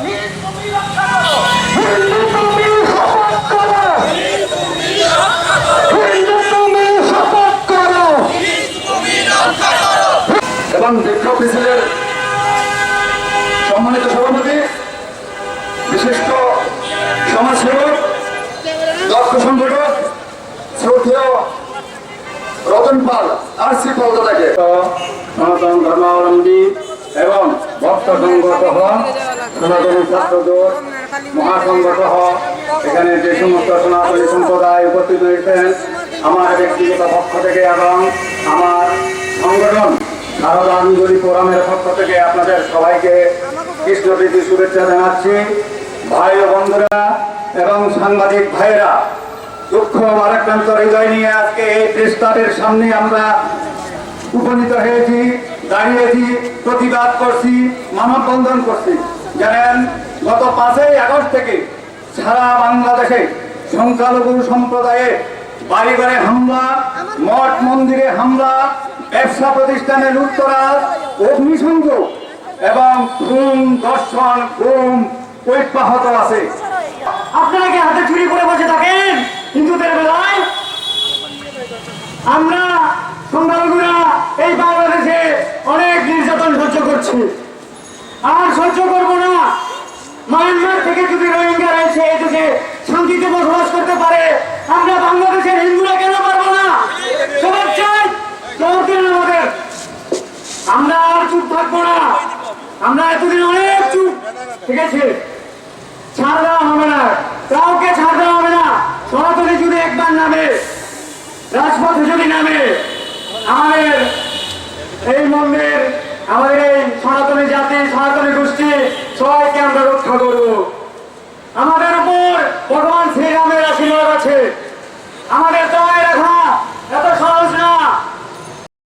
এবং বিশিষ্ট সমাজসেবক, দক্ষ সংগঠক, শ্রদ্ধেয় রতন পাল, আর সি পাল দাদাকে। সনাতন ধর্মাবলম্বী এবং ভক্ত সহ সনাতনী ছাত্রদল মহাসংঘ সহ এখানে যে সমস্ত সনাতনী সম্প্রদায় উপস্থিত হয়েছেন আমার ব্যক্তিগত পক্ষ থেকে এবং আমার সংগঠন সারদা আঞ্জলি ফোরামের পক্ষ থেকে আপনাদের সবাইকে কৃষ্ণপ্রীতি শুভেচ্ছা জানাচ্ছি। ভাই ও বন্ধুরা এবং সাংবাদিক ভাইরা দুঃখ ভারাক্রান্ত হৃদয় নিয়ে আজকে এই প্রেস ক্লাবের সামনে আমরা উপনীত হয়েছি, দাঁড়িয়েছি, প্রতিবাদ করছি, মানববন্ধন করছি। জানেন, গত পাঁচই আগস্ট থেকে সারা বাংলাদেশে সংখ্যালঘু সম্প্রদায়ে বাড়ি বাড়ি হামলা, মঠ মন্দিরে হামলা, ব্যবসা প্রতিষ্ঠানে লুটতরাজ অগ্নিসংযোগ এবং খুন দর্শন গুম অব্যাহত আছে। আপনারা কি হাতে করছি আর সহ্য করব না। মায়ানমার থেকে যদি রোহিঙ্গারা এসে এই দেশে শান্তিতে বসবাস করতে পারে, আমরা বাংলাদেশের হিন্দুরা কেন পারব না? সবার চাই আমাদের। আমরা আর চুপ থাকব না। আমরা এতদিন অনেক চুপ, ঠিক আছে? ছাড় দেওয়া হবে না। কাউকে ছাড় দেওয়া হবে না। সনাতনী যদি একবার নামে, রাজপথে যদি নামে, আমাদের এই মন্দির, আমাদের এই আমাদের